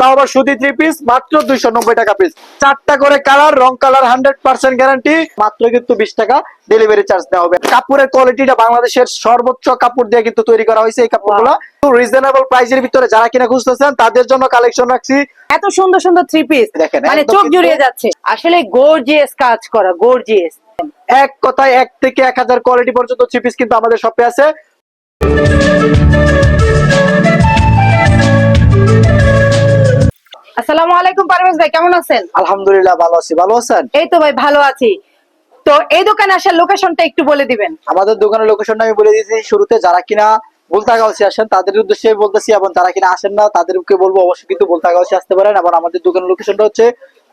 তাও আবার সুতি থ্রি পিস মাত্র দুইশো নব্বই টাকা পিস চারটা করে কালার রং কালার হান্ড্রেড পার্সেন্ট গ্যারান্টি মাত্র কিন্তু বিশ টাকা ডেলিভারি চার্জ দেওয়া হবে। কাপড়ের কোয়ালিটিটা বাংলাদেশের সর্বোচ্চ কাপড় দিয়ে কিন্তু তৈরি করা হয়েছে এই কাপড়গুলো। রিজনেবল প্রাইসের ভিতরে যারা কিনা খুঁজতেছেন তাদের জন্য কালেকশন রাখছি। এত সুন্দর সুন্দর থ্রি পিস দেখেন, মানে চোখ জুড়িয়ে যাচ্ছে। আসলে গর্জিয়াস কাজ করা গর্জিয়াস এক কথায় এক থেকে এক হাজার কোয়ালিটি পর্যন্ত থ্রি পিস কিন্তু আমাদের শপে আছে। আলাইকুম পারভেজ ভাই কেমন আছেন? আলহামদুলিল্লাহ ভালো আছি। ভালো আছেন? এই তো ভাই ভালো আছি। তো এই দোকানে আসার লোকেশনটা একটু বলে দিবেন। আমাদের দোকানের লোকেশনটা আমি বলে দিয়েছি শুরুতে যারা কিনা বুলতাগাউসি আসেন তাদের উদ্দেশ্যে বলতেছি এবং যারা কিনা আসেন না তাদেরকে বলব অবশ্যই কিন্তু বুলতাগাউসি আসতে পারেন এবং আমাদের দোকানের লোকেশনটা হচ্ছে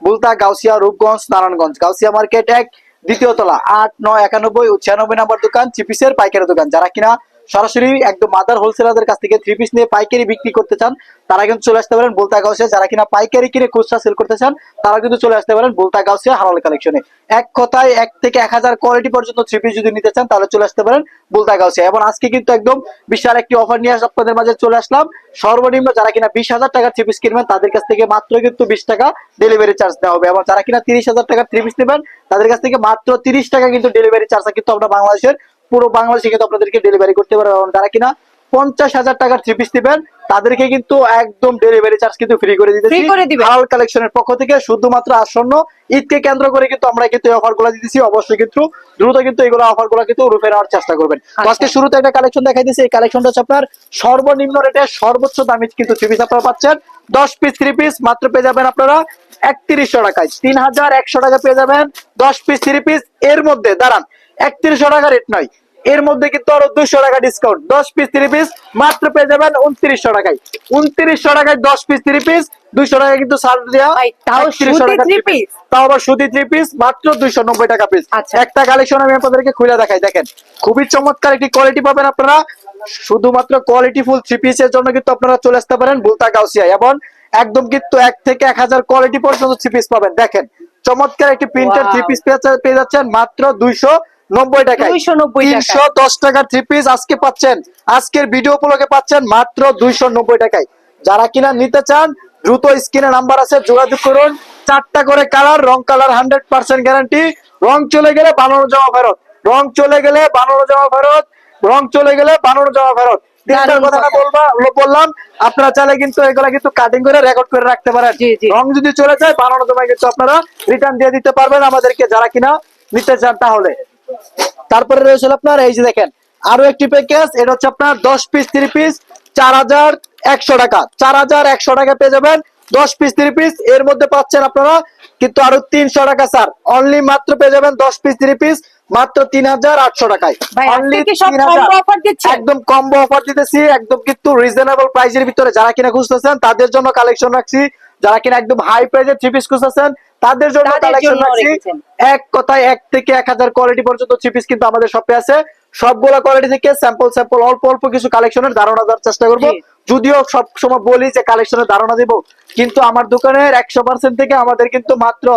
বুলতা গাউসিয়া রূপগঞ্জ নারায়ণগঞ্জ। গাউসিয়া মার্কেট এক দ্বিতীয় তলা আট নয় একানব্বই ছিয়ানব্বই নাম্বার দোকান চিপিসের পাইকারি দোকান। যারা কিনা সরাসরি একদম মাদার হোলসেলারদের কাছ থেকে থ্রি পিস নিয়ে পাইকারি বিক্রি করতে চান, তারা কিন্তু চলে আসতে পারেন বলতা গাউসিয়া। যারা কিনা পাইকারি কিনে খুচরা সেল করতে চান তারা কিন্তু চলে আসতে পারেন বলতা গাউসিয়া হালাল কালেকশনে এক কথায় এক থেকে এক হাজার কোয়ালিটি পর্যন্ত থ্রি পিস যদি নিতে চান, তাহলে চলে আসতে পারেন বুলতা গাউসিয়া। এবং আজকে কিন্তু একদম বিশাল একটি অফার নিয়ে আপনাদের মাঝে চলে আসলাম। সর্বনিম্ন যারা কিনা বিশ হাজার টাকার থ্রি পিস কিনবেন, তাদের কাছ থেকে মাত্র কিন্তু বিশ টাকা ডেলিভারি চার্জ দেওয়া হবে। এবং যারা কিনা তিরিশ হাজার টাকার থ্রি পিস নেবেন, তাদের কাছ থেকে মাত্র তিরিশ টাকা কিন্তু ডেলিভারি চার্জ কিন্তু আমরা বাংলাদেশের পুরো বাংলাদেশে কিন্তু আপনাদেরকে ডেলিভারি করতে পারব এবং যারা কিনা পঞ্চাশ হাজার টাকার থ্রি পিস নেবেন তাদেরকে কিন্তু একদম ডেলিভারি চার্জ কিন্তু ফ্রি করে দিতেছি। দিবেন। হালাল কালেকশনের পক্ষ থেকে শুধুমাত্র আসন্ন ঈদকে কেন্দ্র করে কিন্তু আমরা কিন্তু অফারগুলো দিতেছি। অবশ্যই কিন্তু দ্রুত কিন্তু এগুলো অফারগুলো কিন্তু রূপে নেওয়ার চেষ্টা করবেন। আচ্ছা। আজকে শুরুতে একটা কালেকশন দেখাই দিচ্ছি। এই কালেকশনটা হচ্ছে আপনার সর্বনিম্ন রেটে সর্বোচ্চ দামে কিন্তু থ্রি পিস আপনারা পাচ্ছেন। দশ পিস থ্রি পিস মাত্র পেয়ে যাবেন আপনারা একত্রিশশো টাকায়। তিন হাজার একশো টাকা পেয়ে যাবেন। দশ পিস থ্রি পিস এর মধ্যে। দাঁড়ান একত্রিশশো টাকা রেট নয়। এর মধ্যে কিন্তু আরও দুইশো টাকা ডিসকাউন্ট দশ পিস থ্রি পিস মাত্র পেয়ে যাবেন উনত্রিশশো টাকায়। উনত্রিশশো টাকায় দশ পিস থ্রি পিস দুইশো টাকা কিন্তু ছাড় দেওয়া তাও 3100 সুতি টাকা three three piece। piece? তাও আবার সুতি থ্রি পিস মাত্র দুইশো নব্বই টাকা পিস আচ্ছা। একটা কালেকশন আমি আপনাদেরকে খুলে দেখাই দেখেন। খুবই চমৎকার একটি কোয়ালিটি পাবেন আপনারা। শুধুমাত্র কোয়ালিটি ফুল থ্রি পিসের জন্য কিন্তু আপনারা চলে আসতে পারেন বুলতা গাউসিয়া এবং একদম কিন্তু এক থেকে এক হাজার কোয়ালিটি পর্যন্ত থ্রি পিস পাবেন। দেখেন চমৎকার একটি প্রিন্টের থ্রি পিস পেয়ে যাচ্ছেন মাত্র দুইশো নব্বই টাকায়। 290 টাকায়। তিনশো দশ টাকার থ্রি পিস আজকে পাচ্ছেন। আজকের ভিডিও উপলক্ষে পাচ্ছেন মাত্র দুইশো নব্বই টাকায়। যারা কিনা নিতে চান দ্রুত স্ক্রিনে নাম্বার আছে যোগাযোগ করুন। চারটা করে কালার রং কালার হান্ড্রেড পার্সেন্ট গ্যারান্টি রং চলে গেলে বানানো জমা ফেরত। রং চলে গেলে বানানো জমা ফেরত। রং চলে গেলে বানানো জমা ফেরত। বললাম আপনারা চাইলে কিন্তু এগুলা কিন্তু কাটিং করে রেকর্ড করে রাখতে পারেন। রং যদি চলে যায় বানানো জমা কিন্তু আপনারা রিটার্ন দিয়ে দিতে পারবেন আমাদেরকে যারা কিনা নিতে চান তাহলে। তারপরে রয়েছে আপনার এই যে দেখেন আরও একটি প্যাকেজ এটা হচ্ছে আপনার দশ পিস থ্রি পিস চার হাজার একশো টাকা। চার হাজার একশো টাকা পেয়ে যাবেন দশ পিস থ্রি পিস এর মধ্যে পাচ্ছেন আপনারা কিন্তু আরও তিনশো টাকা স্যার। অনলি মাত্র পেয়ে যাবেন দশ পিস থ্রি পিস মাত্র তিন হাজার আটশো টাকায়। ভাই, আজকে Only কি সব 3000 combo offer দিচ্ছেন? একদম কম্বো অফার দিতেছি একদম কিন্তু রিজনেবল প্রাইসের ভিতরে যারা কিনা খুঁজতেছেন তাদের জন্য কালেকশন রাখছি। যারা কিনা একদম হাই প্রাইসের থ্রি পিস খুঁজতেছেন তাদের জন্য কালেকশন রাখছি। এক কথায় এক থেকে এক হাজার কোয়ালিটি পর্যন্ত থ্রি পিস কিন্তু আমাদের শপে আছে। সবগুলা কোয়ালিটি থেকে স্যাম্পল স্যাম্পল অল্প অল্প কিছু কালেকশনের ধারণা দেওয়ার চেষ্টা করব। যদিও সব সময় বলি যে কালেকশনের ধারণা দিব কিন্তু আমার দোকানের একশো পার্সেন্ট থেকে আমাদের কিন্তু মাত্র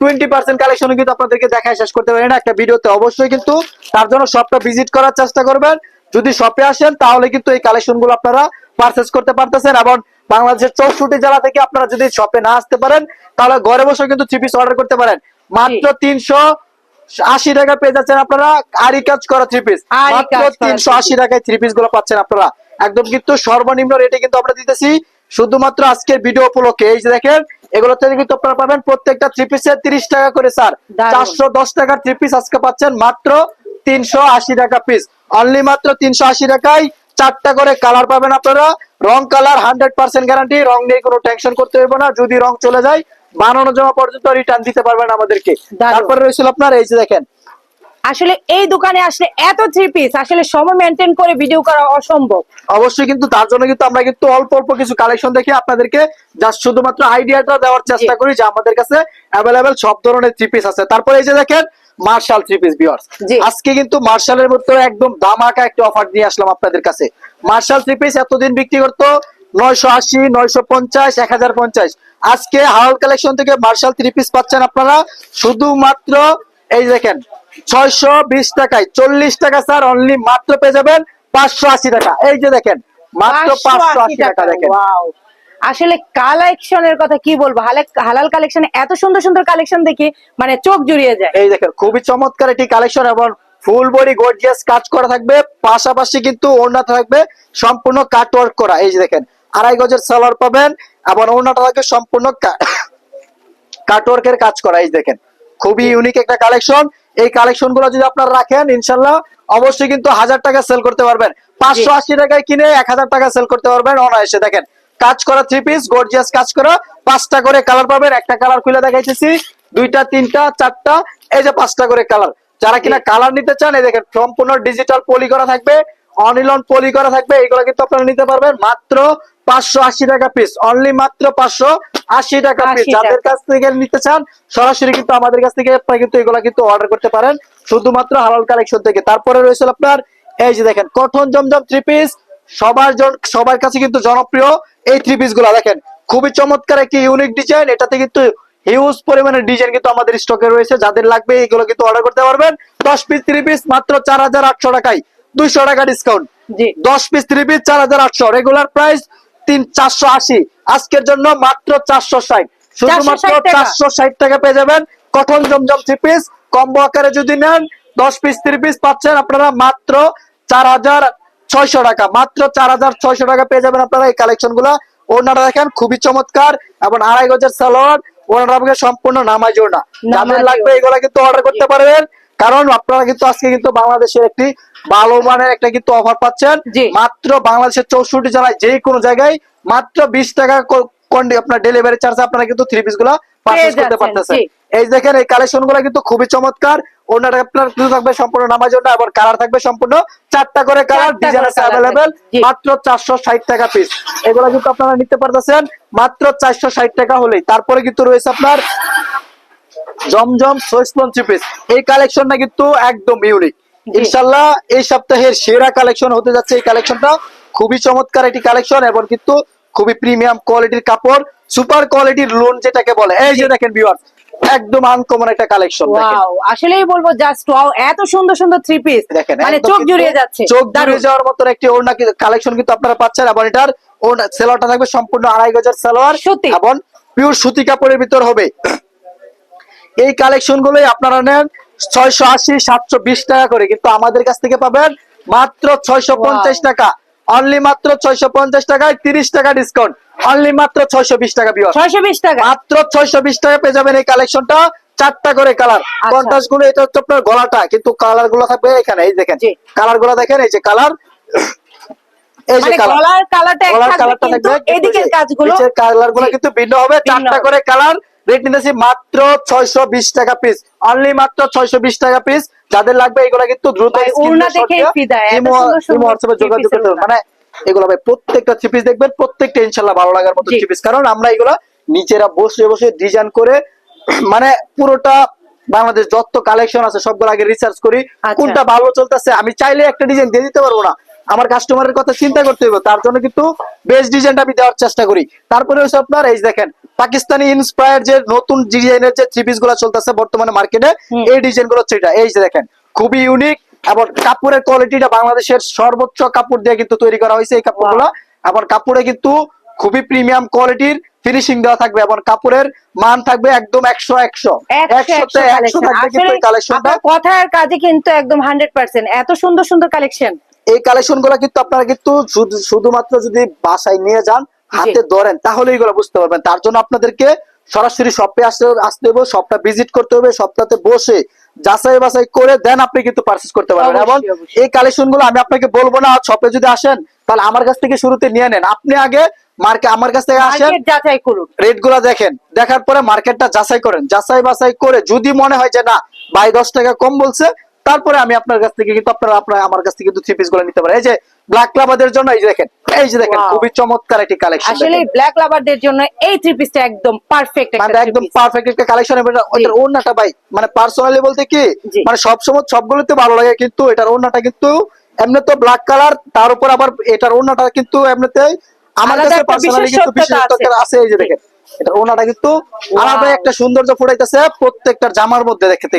টোয়েন্টি পার্সেন্ট কালেকশন কিন্তু আপনাদেরকে দেখায় শেষ করতে পারি না একটা ভিডিওতে। অবশ্যই কিন্তু তার জন্য শপটা ভিজিট করার চেষ্টা করবেন। যদি শপে আসেন তাহলে কিন্তু এই কালেকশনগুলো আপনারা পারচেস করতে পারতেছেন এবং বাংলাদেশের চৌষট্টি জেলা থেকে আপনারা যদি শপে না আসতে পারেন তাহলে ঘরে বসে কিন্তু থ্রি পিস অর্ডার করতে পারেন। মাত্র তিনশো আশি টাকা পেয়ে যাচ্ছেন আপনারা আরি কাজ করা থ্রি পিস মাত্র তিনশো আশি টাকায় থ্রি পিসগুলো পাচ্ছেন আপনারা। একদম কিন্তু সর্বনিম্ন রেটে কিন্তু আমরা দিতেছি। শুধুমাত্র আজকের ভিডিও উপলক্ষে এই যে দেখেন এগুলো থেকে কিন্তু আপনারা পাবেন প্রত্যেকটা থ্রি পিসে তিরিশ টাকা করে স্যার চারশো দশ টাকার থ্রি পিস আজকে পাচ্ছেন মাত্র তিনশো আশি টাকা পিস অনলি মাত্র তিনশো আশি টাকায় চারটা করে কালার পাবেন আপনারা। রং কালার হান্ড্রেড পার্সেন্ট গ্যারান্টি রং নিয়ে কোনো টেনশন করতে হবে না। যদি রং চলে যায় বানানো জমা পর্যন্ত রিটার্ন দিতে পারবেন আমাদেরকে। তারপরে রয়েছিল আপনার এই যে দেখেন। আসলে এই দোকানে আসলে এত থ্রি পিস আসলে সময় মেনটেন করে ভিডিও করা অসম্ভব। অবশ্যই কিন্তু তার জন্য কিন্তু আমরা কিন্তু অল্প অল্প কিছু কালেকশন দেখে আপনাদেরকে জাস্ট শুধুমাত্র আইডিয়াটা দেওয়ার চেষ্টা করি যে আমাদের কাছে অ্যাভেলেবেল সব ধরনের থ্রি পিস আছে। তারপরে এই যে দেখেন মার্শাল থ্রি পিস বিয়ার্স আজকে কিন্তু মার্শালের মধ্যে একদম দামাকা একটা অফার নিয়ে আসলাম আপনাদের কাছে। মার্শাল থ্রি পিস এতদিন বিক্রি করতো নয়শো আশি নয়শো পঞ্চাশ এক হাজার পঞ্চাশ। আজকে হাওয়াল কালেকশন থেকে মার্শাল থ্রি পিস পাচ্ছেন আপনারা শুধুমাত্র এই দেখেন ছয়শো বিশ টাকায়। চল্লিশ টাকা স্যার অনলি মাত্র পেয়ে যাবেন পাঁচশো আশি টাকা। এই যে দেখেন মাত্র পাঁচশো আশি টাকা দেখেন! আসলে কালেকশনের কথা কি বলব? হালাল কালেকশনে এত সুন্দর সুন্দর কালেকশন দেখি মানে চোখ জুড়িয়ে যায়। এই দেখেন, খুবই চমৎকার একটি কালেকশন এবং ফুল বডি গর্জিয়াস কাজ করা থাকবে। পাশাপাশি কিন্তু ওড়না থাকবে, সম্পূর্ণ কাট ওয়ার্ক করা। এই যে দেখেন, আড়াই গজের সালোয়ার পাবেন এবং ওড়নাটা থাকবে সম্পূর্ণ কাট ওয়ার্কের কাজ করা। এই দেখেন, খুবই ইউনিক একটা কালেকশন এই কালেকশনগুলো যদি আপনারা রাখেন, ইনশাল্লাহ অবশ্যই কিন্তু হাজার টাকা সেল করতে পারবেন। পাঁচশো আশি টাকায় কিনে এক হাজার টাকা সেল করতে পারবেন অনায়াসে। দেখেন কাজ করা থ্রি পিস গর্জিয়াস কাজ করা। পাঁচটা করে কালার পাবেন একটা কালার খুলে দেখাইতেছি। দুইটা তিনটা চারটা এই যে পাঁচটা করে কালার যারা কিনা কালার নিতে চান এই দেখেন সম্পূর্ণ ডিজিটাল পলি করা থাকবে অনিলন পলি করা থাকবে এগুলো কিন্তু আপনারা নিতে পারবেন। মাত্র পাঁচশো আশি টাকা পিস অনলি মাত্র পাঁচশো আশি টাকা পিস যাদের কাছ থেকে নিতে চান সরাসরি কিন্তু আমাদের কাছ থেকে আপনারা কিন্তু এগুলা কিন্তু অর্ডার করতে পারেন। শুধুমাত্র হালাল কালেকশন থেকে। তারপরে রয়েছে আপনার এই যে দেখেন কঠন জমজম থ্রি পিস সবার জন সবার কাছে কিন্তু জনপ্রিয়। এই থ্রি পিসগুলা দেখেন খুবই চমৎকার একটি ইউনিক ডিজাইন এটাতে কিন্তু হিউজ পরিমাণের ডিজাইন কিন্তু আমাদের স্টকে রয়েছে যাদের লাগবে এগুলো কিন্তু অর্ডার করতে পারবেন। দশ পিস থ্রি পিস মাত্র চার হাজার আটশো টাকায়। দুইশো টাকা ডিসকাউন্ট দশ পিস থ্রি পিস চার হাজার আটশো। রেগুলার প্রাইস তিন চারশো আশি। আজকের জন্য মাত্র চারশো ষাট। শুধুমাত্র 460 চারশো ষাট টাকা পেয়ে যাবেন। কঠন জমজম থ্রি পিস কম্বো আকারে যদি নেন দশ পিস থ্রি পিস পাচ্ছেন আপনারা মাত্র চার হাজার ছয়শো টাকা। মাত্র চার হাজার ছয়শো টাকা পেয়ে যাবেন আপনারা এই কালেকশনগুলা। ওনারা দেখেন খুবই চমৎকার এবং আড়াই গজের সালোয়ার ওনারা আমাকে সম্পূর্ণ নামাজ ওনা যাদের লাগবে এগুলা কিন্তু অর্ডার করতে পারবেন। কারণ আপনারা কিন্তু আজকে কিন্তু বাংলাদেশের একটি ভালো মানের একটা কিন্তু অফার পাচ্ছেন। মাত্র বাংলাদেশের চৌষট্টি জেলায় যে কোনো জায়গায় মাত্র বিশ টাকা আপনার ডেলিভারি চার্জ আপনারা কিন্তু থ্রি পিসগুলা পারচেজ করতে পারতেছেন। এই দেখেন এই কালেকশনগুলো কিন্তু খুবই চমৎকার। ওনার আপনার কিন্তু থাকবে সম্পূর্ণ নামাজ জন্য আবার কালার থাকবে সম্পূর্ণ চারটা করে কালার ডিজাইন আছে অ্যাভেলেবেল মাত্র চারশো ষাট টাকা পিস এগুলো কিন্তু আপনারা নিতে পারতেছেন মাত্র চারশো ষাট টাকা হলেই। তারপরে কিন্তু রয়েছে আপনার জমজম পিস এই কালেকশনটা কিন্তু একদম ইউনিক ইনশাল্লাহ এই সপ্তাহের সেরা কালেকশন হতে যাচ্ছে এই কালেকশনটা খুবই চমৎকার একটি কালেকশন এবং কিন্তু খুবই প্রিমিয়াম কোয়ালিটির কাপড় সুপার কোয়ালিটির লোন যেটাকে বলে। এই যে দেখেন ভিউয়ার্স একদম আনকমন একটা কালেকশন ওয়াও আসলেই বলব জাস্ট ওয়াও এত সুন্দর সুন্দর থ্রি পিস দেখেন মানে চোখ জুড়িয়ে যাচ্ছে। চোখ জুড়িয়ে যাওয়ার মতো একটি ওড়না কালেকশন কিন্তু আপনারা পাচ্ছেন এবং এটার ওড়না সেলোয়ারটা থাকবে সম্পূর্ণ আড়াই গজের সালোয়ার। এবং পিওর সুতি কাপড়ের ভিতর হবে। এই কালেকশন গুলোই আপনারা নেন ছয়শো আশি সাতশো বিশ টাকা করে কিন্তু আমাদের কাছ থেকে পাবেন মাত্র ছয়শো পঞ্চাশ টাকা। অনলি মাত্র ছয়শো পঞ্চাশ টাকায় তিরিশ টাকা ডিসকাউন্ট অনলি মাত্র ছয়শো বিশ টাকা বিয়ার ছয়শো বিশ টাকা। মাত্র ছয়শো বিশ টাকা পেয়ে যাবেন এই কালেকশনটা চারটা করে কালার আচ্ছা। কন্ট্রাস্টগুলো এটা হচ্ছে আপনার গলাটা। কিন্তু কালারগুলো থাকবে এখানে এই দেখেন। কালারগুলো দেখেন এই যে কালার এই যে কালার কালারটা কালারটা থাকবে এদিকের কাজগুলো কালারগুলো কিন্তু ভিন্ন হবে। চারটা করে কালার রেট নিতেছি মাত্র ছয়শো বিশ টাকা পিস অনলি মাত্র ছয়শো বিশ টাকা পিস যাদের লাগবে এগুলো কিন্তু দ্রুত যোগাযোগ করতে মানে এগুলো ভাই প্রত্যেকটা থ্রি পিস দেখবেন প্রত্যেকটা ইনশাল্লাহ ভালো লাগার মতো জি। থ্রি পিস কারণ আমরা এগুলো নিচেরা বসে বসে ডিজাইন করে মানে পুরোটা বাংলাদেশ যত কালেকশন আছে সবগুলো আগে রিসার্চ করি আচ্ছা। কোনটা ভালো চলতেছে আমি চাইলে একটা ডিজাইন দিয়ে দিতে পারব না। আমার কাস্টমারের কথা চিন্তা করতে হবে তার জন্য কিন্তু বেস্ট ডিজাইনটা আমি দেওয়ার চেষ্টা করি। তারপরে হচ্ছে আপনার এই দেখেন পাকিস্তানি ইন্সপায়ার যে নতুন ডিজাইনের যে থ্রি পিসগুলো চলতেছে বর্তমানে মার্কেটে এই ডিজাইনগুলো হচ্ছে এই যে দেখেন খুবই ইউনিক এবং কাপড়ের কোয়ালিটিটা বাংলাদেশের সর্বোচ্চ কাপড় দিয়ে কিন্তু তৈরি করা হয়েছে এই কাপড়গুলো। এবং কাপড়ে কিন্তু খুবই প্রিমিয়াম কোয়ালিটির ফিনিশিং দেওয়া থাকবে এবং কাপড়ের মান থাকবে একদম একশো একশো। একশো একশোতে একশো একশো থাকবে কিন্তু এই কালেকশনটা কথার কাজে কিন্তু একদম হান্ড্রেড পার্সেন্ট এত সুন্দর সুন্দর কালেকশন এই কালেকশনগুলো কিন্তু আপনারা কিন্তু শুধুমাত্র যদি বাসায় নিয়ে যান হাতে ধরেন তাহলে এগুলো বুঝতে পারবেন। তার জন্য আপনাদেরকে সরাসরি শপে আসতে আসতে হবে শপটা ভিজিট করতে হবে শপটাতে বসে যাচাই বাছাই করে দেন আপনি কিন্তু পারচেস করতে পারবেন। এবং এই কালেকশনগুলো আমি আপনাকে বলব না শপে যদি আসেন তাহলে আমার কাছ থেকে শুরুতে নিয়ে নেন। আপনি আগে মার্কে আমার কাছ থেকে আসেন মার্কেট যাচাই করুন। রেটগুলা দেখেন। দেখার পরে মার্কেটটা যাচাই করেন। যাচাই বাছাই করে যদি মনে হয় যে না ভাই দশ টাকা কম বলছে তারপরে আমি আপনার কাছ থেকে কিন্তু আপনারা আপনার আমার কাছ থেকে কিন্তু থ্রি পিসগুলো নিতে পারেন। এই যে ব্ল্যাক ক্লাবাদের জন্য এই যে দেখেন এই যে দেখেন খুবই চমৎকার একটি কালেকশন আসলে ব্ল্যাক লাভারদের জন্য এই থ্রি পিসটা একদম পারফেক্ট মানে একটা একদম পারফেক্ট একটা কালেকশন এটার ওড়নাটা ভাই মানে পার্সোনালি বলতে কি। মানে সবসময় সবগুলোতে ভালো লাগে কিন্তু এটার ওড়নাটা কিন্তু এমনি তো ব্ল্যাক কালার তার উপর আবার এটার ওড়নাটা কিন্তু এমনিতে আমার কাছে পার্সোনালি কিন্তু বিশেষত্ব আছে। এই যে দেখেন। এটা ওনাটা কিন্তু আলাদা একটা সৌন্দর্য ফুটাইতেছে জামার মধ্যে দেখতে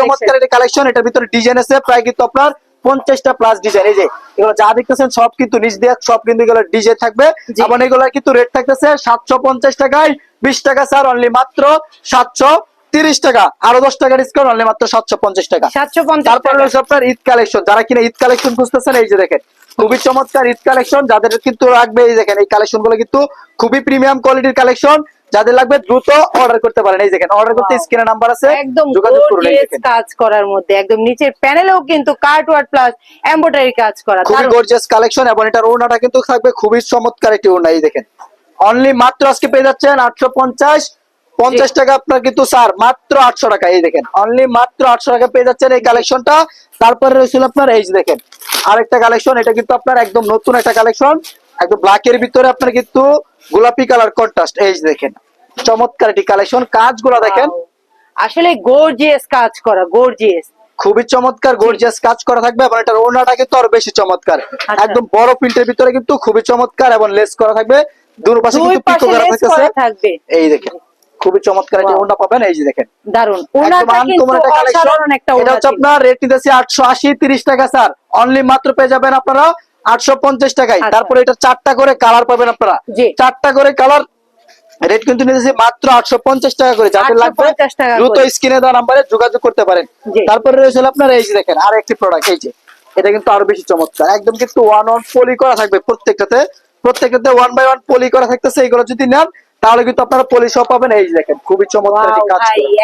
চমৎকার একটা কালেকশন এটার ভিতরে ডিজাইন আছে প্রায় কিন্তু আপনার পঞ্চাশটা প্লাস ডিজাইন এই যে এগুলো যা দেখতেছেন সব কিন্তু নিচ দিয়ে সব কিন্তু এগুলো ডিজাইন থাকবে। এবং এগুলো কিন্তু রেট থাকতেছে সাতশো পঞ্চাশ টাকায় বিশ টাকা স্যার অনলি মাত্র সাতশো তিরিশ টাকা। আরও দশ টাকা ডিসকাউন্ট অনলি মাত্র সাতশো পঞ্চাশ টাকা। তারপরে রয়েছে আপনার ঈদ কালেকশন যারা কিনা ঈদ কালেকশন খুঁজতেছেন এই যে দেখেন খুবই চমৎকার ঈদ কালেকশন যাদের কিন্তু লাগবে এই দেখেন এই কালেকশনগুলো কিন্তু খুবই প্রিমিয়াম কোয়ালিটির কালেকশন যাদের লাগবে দ্রুত অর্ডার করতে পারেন। এই দেখেন অর্ডার করতে স্ক্রিনে নাম্বার আছে একদম যোগাযোগ করুন কাজ করার মধ্যে একদম নিচের প্যানেলেও কিন্তু কার্টওয়ার্ড প্লাস এমব্রয়ডারি কাজ করা। খুবই গর্জিয়াস কালেকশন এবং এটার ওড়নাটা কিন্তু থাকবে খুবই চমৎকার একটি ওড়না এই দেখেন। অনলি মাত্র আজকে পেয়ে যাচ্ছেন আটশো পঞ্চাশ পঞ্চাশ টাকা আপনার কিন্তু স্যার মাত্র আটশো টাকা এই দেখেন। অনলি মাত্র আটশো টাকা পেয়ে যাচ্ছেন এই কালেকশনটা তারপরে রয়েছিল আপনার এই দেখেন আরেকটা কালেকশন এটা কিন্তু আপনার একদম নতুন একটা কালেকশন একদম ব্ল্যাক এর ভিতরে আপনার কিন্তু গোলাপি কালার কন্ট্রাস্ট এই দেখেন চমৎকার একটি কালেকশন কাজগুলো দেখেন। আসলে গর্জিয়াস কাজ করা গর্জিয়াস খুবই চমৎকার গর্জিয়াস কাজ করা থাকবে এবং এটার ওড়নাটা কিন্তু আরও বেশি চমৎকার। আচ্ছা। একদম বড় প্রিন্টের ভিতরে কিন্তু খুবই চমৎকার এবং লেস করা থাকবে। দুই পাশে কিন্তু পিকো করা থাকবে। এই দেখেন খুবই চমৎকার একটা. ওড়না পাবেন। এই যে দেখেন। দারুণ ওনাটা কিন্তু একটা। অসাধারণ একটা এটা ওড়না হচ্ছে আপনার রেট নিতেছি আটশো আশি তিরিশ টাকা স্যার অনলি মাত্র পেয়ে যাবেন আপনারা আটশো পঞ্চাশ টাকায়। আচ্ছা। তারপরে এটা চারটা করে কালার পাবেন আপনারা। চারটা করে কালার রেট কিন্তু নিতেছি মাত্র আটশো পঞ্চাশ টাকা করে। যাদের লাগবে দ্রুত স্ক্রিনে দেওয়া নাম্বারে যোগাযোগ করতে পারেন। তারপরে রয়েছে আপনার এই যে দেখেন আর একটি প্রোডাক্ট এই যে। এটা কিন্তু আরও বেশি চমৎকার। একদম কিন্তু ওয়ান ওয়ান পলি করা থাকবে প্রত্যেকটাতে। প্রত্যেকটাতে ওয়ান বাই ওয়ান পলি করা থাকতেছে এগুলো যদি নেন তাহলে কিন্তু আপনারা পলি সহ পাবেন। এই দেখেন খুবই চমৎকার একটি কাজ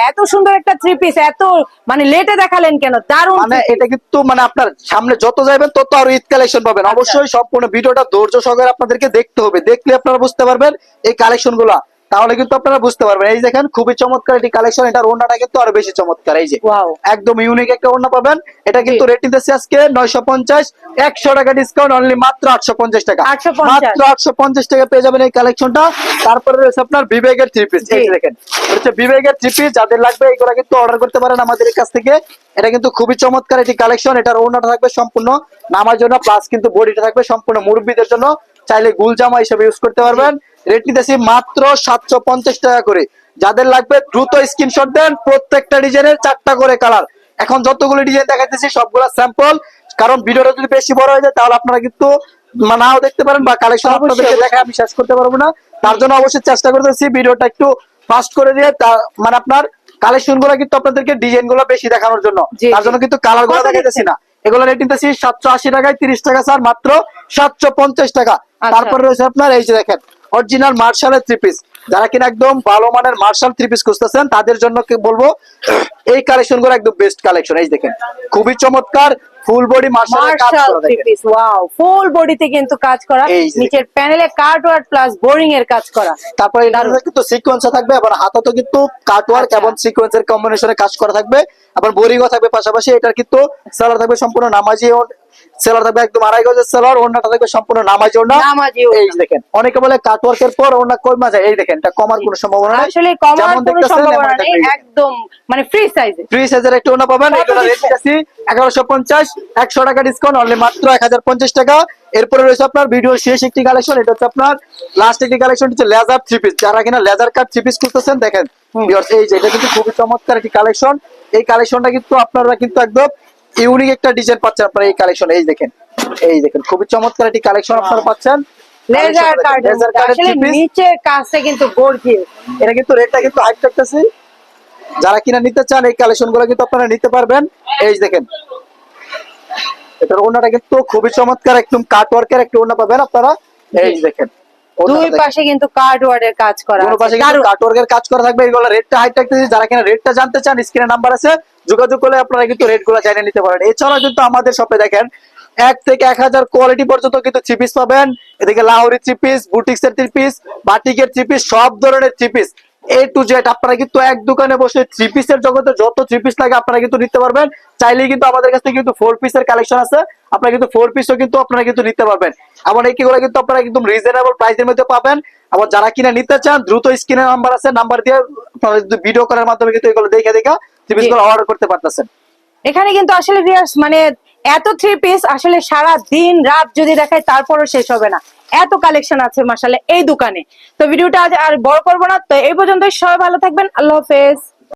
এত সুন্দর একটা থ্রি পিস এত মানে লেটে দেখালেন কেন? দারুণ মানে এটা কিন্তু মানে আপনার সামনে যত যাবেন তত আরও ঈদ কালেকশন পাবেন। আচ্ছা। অবশ্যই সম্পূর্ণ ভিডিওটা ধৈর্য সহকারে আপনাদেরকে দেখতে হবে। দেখলে আপনারা বুঝতে পারবেন এই কালেকশনগুলা তাহলে কিন্তু আপনারা বুঝতে পারবেন। এই দেখেন খুবই চমৎকার একটি কালেকশন এটার ওড়নাটা কিন্তু আরও বেশি চমৎকার। এই যে একদম ইউনিক একটা ওড়না পাবেন। এটা কিন্তু রেট নিতেছে আজকে নয়শো পঞ্চাশ। একশো টাকা ডিসকাউন্ট অনলি মাত্র আটশো পঞ্চাশ টাকা। মাত্র আটশো পঞ্চাশ টাকা পেয়ে যাবেন এই কালেকশনটা তারপরে রয়েছে আপনার বিবেকের থ্রি পিস এই দেখেন হচ্ছে বিবেকের থ্রি পিস যাদের লাগবে এগুলো কিন্তু অর্ডার করতে পারেন আমাদের কাছ থেকে। এটা কিন্তু খুবই চমৎকার একটি কালেকশন এটার ওড়নাটা থাকবে সম্পূর্ণ নামার জন্য প্লাস কিন্তু বডিটা থাকবে সম্পূর্ণ মুরব্বীদের জন্য। চাইলে গুল জামা হিসেবে ইউজ করতে পারবেন। রেট নিতেছি মাত্র সাতশো পঞ্চাশ টাকা করে। যাদের লাগবে দ্রুত স্ক্রিনশট দেন প্রত্যেকটা ডিজাইনের চারটা করে কালার এখন যতগুলো ডিজাইন দেখাইতেছি সবগুলো স্যাম্পল কারণ ভিডিওটা যদি বেশি বড় হয়ে যায় তাহলে আপনারা কিন্তু নাও দেখতে পারেন বা কালেকশন আপনাদেরকে দেখে আমি শেষ করতে পারব না। তার জন্য অবশ্যই চেষ্টা করতেছি ভিডিওটা একটু ফাস্ট করে দিয়ে তা- মানে আপনার কালেকশনগুলো কিন্তু আপনাদেরকে ডিজাইনগুলো বেশি দেখানোর জন্য। তার জন্য কিন্তু কালারগুলো দেখাইতেছি না। এগুলো রেট নিতেছি সাতশো আশি টাকায় তিরিশ টাকা স্যার মাত্র সাতশো পঞ্চাশ টাকা। আচ্ছা। তারপর রয়েছে আপনার এই যে দেখেন অরিজিনাল মার্শালের থ্রি পিস যারা কিনা একদম ভালো মানের মার্শাল থ্রি পিস খুঁজতেছেন, তাদের জন্য কি বলব, এই কালেকশনগুলো একদম বেস্ট কালেকশন এই দেখেন, খুবই চমৎকার। Full body marshal piece wow full বডিতে কিন্তু কাজ করা। নিচের প্যানেলে কার্টওয়ার্ড প্লাস বোরিং এর কাজ করা। তারপরে এটার কিন্তু সিকোয়েন্স থাকবে আবার হাতাতে কিন্তু কাটওয়ার্ক আচ্ছা। এবং সিকোয়েন্সের কম্বিনেশনে কাজ করা থাকবে আবার বোরিংও থাকবে পাশাপাশি এটার কিন্তু সেলার থাকবে সম্পূর্ণ নামাজি সেলার থাকবে একদম আড়াই গজের সেলার ওড়নাটা থাকবে সম্পূর্ণ নামাজি ওড়না। নামাজি এই দেখেন অনেকে বলে কাটওয়ার্কের পর ওড়না কমা যায় এই দেখেন এটা কমার কোনো সম্ভাবনা নেই। আসলে কমার কোনো সম্ভাবনা নেই একদম মানে ফ্রি সাইজে ফ্রি সাইজের একটা ওড়না পাবেন এগুলো রেট এগারোশো পঞ্চাশ। একশো টাকা ডিসকাউন্ট অনলি মাত্র এক হাজার পঞ্চাশ টাকা। এরপরে রয়েছে আপনার ভিডিও শেষ একটি কালেকশন এটা হচ্ছে আপনার লাস্ট একটি কালেকশন হচ্ছে লেজার থ্রি পিস যারা কিনা লেজার কাট থ্রি পিস করতেছেন দেখেন এই যে এটা কিন্তু খুবই চমৎকার একটি কালেকশন এই কালেকশনটা কিন্তু আপনারা কিন্তু একদম ইউনিক একটা ডিজাইন পাচ্ছেন আপনারা এই কালেকশন এই দেখেন এই দেখেন খুবই চমৎকার একটি কালেকশন আপনারা পাচ্ছেন। লেজার কার্ড লেজার নিচের কাজটা কিন্তু গর্জিয়াস এটা কিন্তু রেটটা কিন্তু হাইট থাকতেছে যারা কিনা নিতে চান এই কালেকশনগুলো কিন্তু আপনারা নিতে পারবেন। এই দেখেন এটার ওনাটা কিন্তু খুবই চমৎকার একদম কাট ওয়ার্কের একটা ওনা পাবেন আপনারা। এই দেখেন দুই পাশে কিন্তু কার্ডওয়ার্ড কাজ করা কোনো পাশে কিন্তু দারুণ। কাজ করা থাকবে। এগুলো রেটটা হাইট থাকতেছে যারা কিনা রেটটা জানতে চান স্ক্রিনে নাম্বার আছে। যোগাযোগ করলে আপনারা কিন্তু নিতে পারেন। এছাড়া কিন্তু আমাদের শপে দেখেন এক থেকে এক হাজার কোয়ালিটি পর্যন্ত কিন্তু থ্রি পিস পাবেন। এদিকে লাহোরি থ্রি পিস বুটিক্স এর থ্রি বাটিকের থ্রি পিস সব ধরনের three piece A to Z আপনারা কিন্তু এক দোকানে বসে থ্রি পিসের জগতে যত থ্রি পিস লাগে আপনারা কিন্তু নিতে পারবেন। চাইলেই কিন্তু আমাদের কাছে কিন্তু ফোর পিসের কালেকশন আছে। আপনারা কিন্তু ফোর পিসও কিন্তু আপনারা কিন্তু নিতে পারবেন। আবার এই গুলো কিন্তু আপনারা একদম রিজনেবল প্রাইসের মধ্যে পাবেন। আবার যারা কিনা নিতে চান দ্রুত স্ক্রিনে নাম্বার আছে নাম্বার দিয়ে আপনারা ভিডিও করার মাধ্যমে কিন্তু এগুলো দেখে দেখে থ্রি পিসগুলো অর্ডার করতে পারতেছেন। এখানে কিন্তু আসলে মানে এত থ্রি পিস আসলে সারা দিন রাত যদি দেখায় তারপরও শেষ হবে না। এত কালেকশন আছে মাসালে এই দোকানে। তো ভিডিওটা আজ আর বড় করব না। তো এই পর্যন্তই সবাই ভালো থাকবেন। আল্লাহ হাফেজ।